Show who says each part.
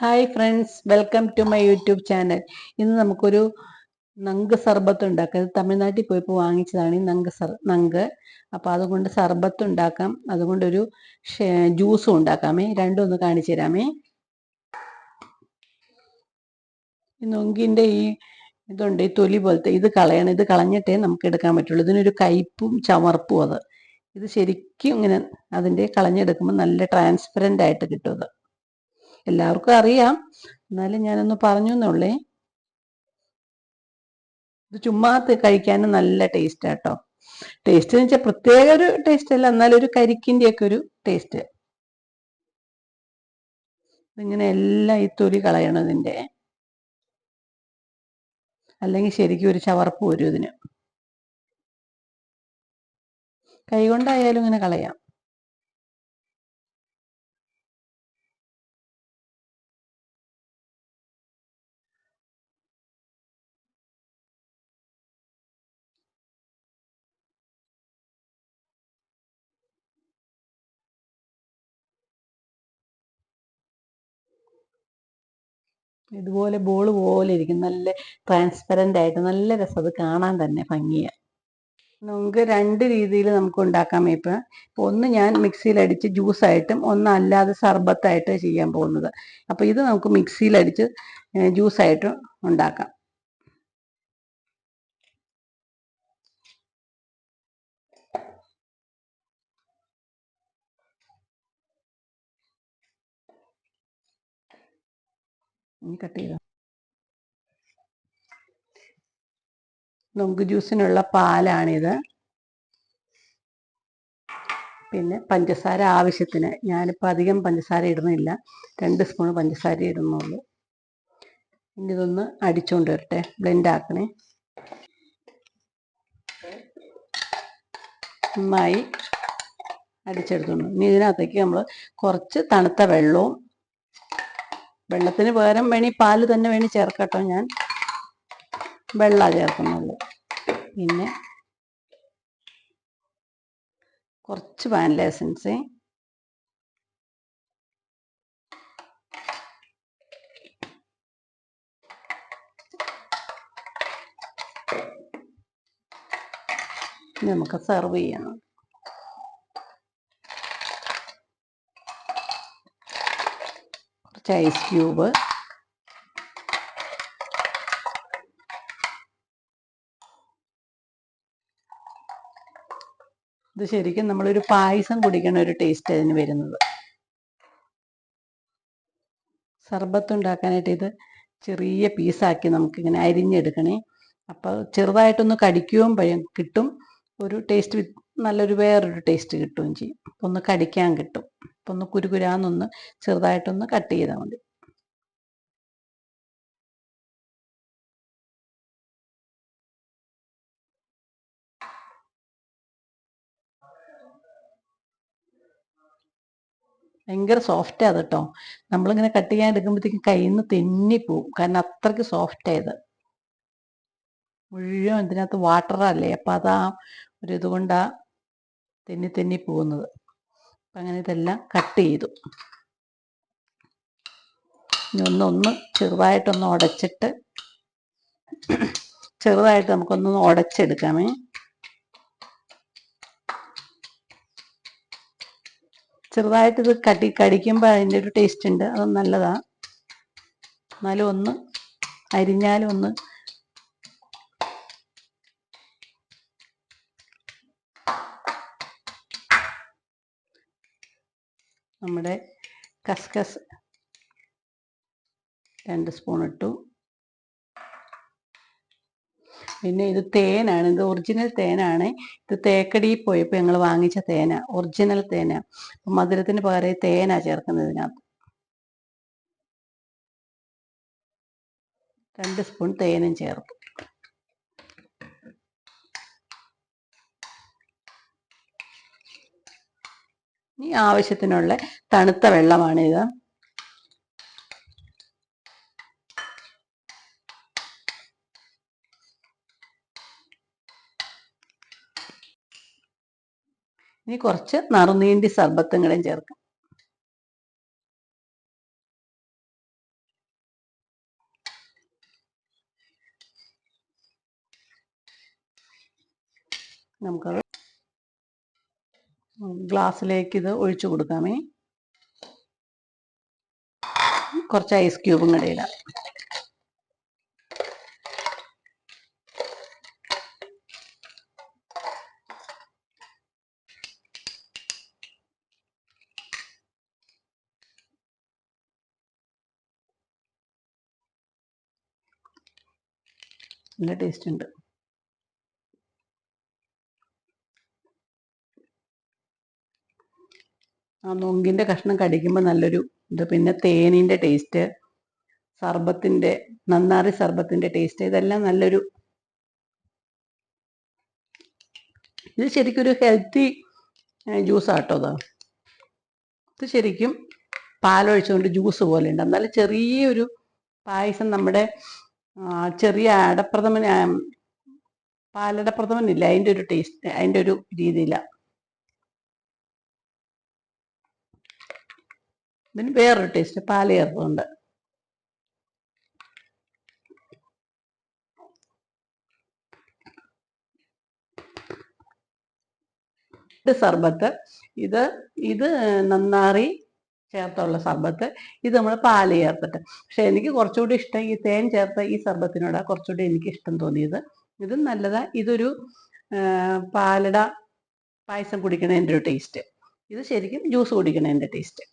Speaker 1: Hi friends welcome to my YouTube channel ഇന്ന് നമുക്കൊരു നങ്ക് സർബത്ത് ഉണ്ടാക്കാം. ഇത് തമിഴ്നാട്ടിൽ പോയപ്പോൾ വാങ്ങിച്ചതാണ് ഈ നങ്ക് സർ നങ്ക്. അപ്പോൾ അതുകൊണ്ട് സർബത്ത് ഉണ്ടാക്കാം. അതുകൊണ്ടൊരു ജ്യൂസും ഉണ്ടാക്കാമേ. രണ്ടും ഒന്ന് കാണിച്ചു തരാമേ. ഈ നൊങ്കിന്റെ ഈ ഇതുണ്ട് ഈ തൊലി പോലത്തെ ഇത് കളയണം. ഇത് കളഞ്ഞിട്ടേ നമുക്ക് എടുക്കാൻ പറ്റുള്ളൂ. ഇതിനൊരു കയ്പും ചമർപ്പും അത്. ഇത് ശരിക്കും ഇങ്ങനെ അതിന്റെ കളഞ്ഞെടുക്കുമ്പോൾ നല്ല ട്രാൻസ്പെറന്റ് ആയിട്ട് കിട്ടും അത്. എല്ലാവർക്കും അറിയാം. എന്നാലും ഞാനൊന്ന് പറഞ്ഞു എന്നുള്ളേ ഇത് ചുമ്മാ കഴിക്കാനും നല്ല ടേസ്റ്റ് ആട്ടോ. ടേസ്റ്റ് എന്ന് വെച്ചാൽ പ്രത്യേക ഒരു ടേസ്റ്റ് അല്ല എന്നാലും ഒരു കരിക്കിന്റെ ഒക്കെ ഒരു ടേസ്റ്റ് ഇങ്ങനെ എല്ലാം ഈ തൊലി കളയണം ഇതിന്റെ. അല്ലെങ്കിൽ ശരിക്കും ഒരു ചവർപ്പ് വരും ഇതിന്. കൈകൊണ്ടായാലും ഇങ്ങനെ കളയാം. ഇതുപോലെ ബോൾ പോലെ ഇരിക്കും. നല്ല ട്രാൻസ്പെറന്റ് ആയിട്ട് നല്ല രസം. അത് കാണാൻ തന്നെ ഭംഗിയാണ് നമുക്ക് രണ്ട് രീതിയിൽ നമുക്ക് ഉണ്ടാക്കാം ഇപ്പം. ഇപ്പോൾ ഒന്ന് ഞാൻ മിക്സിയിൽ മിക്സിയിലടിച്ച് ജ്യൂസായിട്ടും ഒന്ന് അല്ലാതെ സർബത്തായിട്ട് ചെയ്യാൻ പോകുന്നത്. അപ്പോൾ ഇത് നമുക്ക് മിക്സിയിൽ മിക്സിയിലടിച്ച് ജ്യൂസായിട്ടും ഉണ്ടാക്കാം. കട്ട് ചെയ്തോ? നൊങ്ക് ജ്യൂസിനുള്ള പാലാണിത്. പിന്നെ പഞ്ചസാര ആവശ്യത്തിന്. ഞാനിപ്പോൾ അധികം പഞ്ചസാര ഇടുന്നില്ല. രണ്ട് സ്പൂൺ പഞ്ചസാര ഇടുന്നുള്ളൂ. ഇനി ഇതൊന്ന് അടിച്ചുകൊണ്ട് വരട്ടെ. ബ്ലെൻഡ് ആക്കണേ. നന്നായി അടിച്ചെടുത്തുള്ളൂ ഇനി ഇതിനകത്തേക്ക് നമ്മൾ കുറച്ച് തണുത്ത വെള്ളവും വെള്ളത്തിന് പകരം വേണി പാൽ തന്നെ വേണി ചേർക്കട്ടോ ഞാൻ. വെള്ള ചേർക്കുന്നുള്ളൂ പിന്നെ കുറച്ച് വാനില എസൻസ്. നമുക്ക് സെർവ് ചെയ്യണം. കുറച്ച് ഐസ് ക്യൂബ്. ഇത് ശരിക്കും നമ്മളൊരു പായസം കുടിക്കണ ഒരു ടേസ്റ്റ് അതിന് വരുന്നത്. സർബത്ത് ഉണ്ടാക്കാനായിട്ട് ഇത് ചെറിയ പീസാക്കി നമുക്കിങ്ങനെ അരിഞ്ഞെടുക്കണേ. അപ്പോൾ ചെറുതായിട്ടൊന്ന് കടിക്കുകയും കിട്ടും. ഒരു ടേസ്റ്റ് നല്ലൊരു വേറൊരു ടേസ്റ്റ് കിട്ടുകയും ചെയ്യും. ഒന്ന് കടിക്കാൻ കിട്ടും. അപ്പം ഒന്ന് കുരുകുരാന്നൊന്ന് ചെറുതായിട്ടൊന്ന് കട്ട് ചെയ്താൽ മതി. ഭയങ്കര സോഫ്റ്റ് അത് കേട്ടോ നമ്മളിങ്ങനെ കട്ട് ചെയ്യാൻ എടുക്കുമ്പോഴത്തേക്കും കയ്യിൽ നിന്ന് തെന്നിപ്പോവും കാരണം അത്രയ്ക്ക് സോഫ്റ്റ് ആയത് മുഴുവൻ ഇതിനകത്ത് വാട്ടറല്ലേ അപ്പം അതാ ഒരു ഇതുകൊണ്ടാ തെന്നി തെന്നി പോകുന്നത്. അങ്ങനെ ഇതെല്ലാം കട്ട് ചെയ്തു. ഇനി ഒന്നൊന്ന് ചെറുതായിട്ടൊന്ന് ഉടച്ചിട്ട് ചെറുതായിട്ട് നമുക്കൊന്ന് ഉടച്ചെടുക്കാമേ. ചെറുതായിട്ട് ഇത് കടി കടിക്കുമ്പോൾ അതിന്റെ ഒരു ടേസ്റ്റ് ഉണ്ട്. അത് നല്ലതാണ് എന്നാലും ഒന്ന് അരിഞ്ഞാലും ഒന്ന് നമ്മുടെ കസ്കസ് രണ്ട് സ്പൂൺ ഇട്ടു. പിന്നെ ഇത് തേനാണ് ഇത് ഒറിജിനൽ തേനാണ്. ഇത് തേക്കടിയിൽ പോയപ്പോൾ ഞങ്ങൾ വാങ്ങിച്ച തേന ഒറിജിനൽ തേന. അപ്പം മധുരത്തിന് പകരം തേനാ ചേർക്കുന്നത് ഇതിനകത്ത്. രണ്ട് സ്പൂൺ തേനും ചേർക്കും. ഇനി ആവശ്യത്തിനുള്ള തണുത്ത വെള്ളമാണ് ഇത്. ഇനി കുറച്ച് നറുനീണ്ടി സർബത്തുകളും ചേർക്കാം. നമുക്കത് ഗ്ലാസ്സിലേക്ക് ഇത് ഒഴിച്ചു കൊടുക്കാമേ. കുറച്ച് ഐസ് ക്യൂബും കൂടെ ഇടാം. നല്ല ടേസ്റ്റ് ഉണ്ട്. ആ നൊങ്കിന്റെ കഷ്ണം കടിക്കുമ്പോൾ നല്ലൊരു ഇത്. പിന്നെ തേനിന്റെ ടേസ്റ്റ് സർബത്തിന്റെ നന്നാറി സർബത്തിന്റെ ടേസ്റ്റ് ഇതെല്ലാം നല്ലൊരു ഇത് ശരിക്കും ഒരു ഹെൽത്തി ജ്യൂസാട്ടോ അത്. ഇത് ശരിക്കും പാലൊഴിച്ചുകൊണ്ട് ജ്യൂസ് പോലെ ഉണ്ട് എന്നാലും ചെറിയൊരു പായസം നമ്മുടെ ചെറിയ അടപ്രഥമൻ ആ, പാലടപ്രഥമനില്ല. അതിന്റെ ഒരു ടേസ്റ്റ് അതിന്റെ ഒരു രീതിയിലാണ് ഇതിന് വേറൊരു ടേസ്റ്റ് ചേർത്തുണ്ട് ഇത് സർബത്ത്. ഇത് ഇത് നന്നാറി ചേർത്തുള്ള സർബത്ത്. ഇത് നമ്മൾ പാൽ ചേർത്തിട്ട്. പക്ഷെ എനിക്ക് കുറച്ചുകൂടി ഇഷ്ടം ഈ തേൻ ചേർത്ത ഈ സർബത്തിനോടാണ് കുറച്ചുകൂടി എനിക്ക് ഇഷ്ടം തോന്നിയത്. ഇതും നല്ലതാ. ഇതൊരു പാലട പായസം കുടിക്കണതിന്റെ ഒരു ടേസ്റ്റ് ഇത് ശരിക്കും ജ്യൂസ് കുടിക്കണതിന്റെ ടേസ്റ്റ്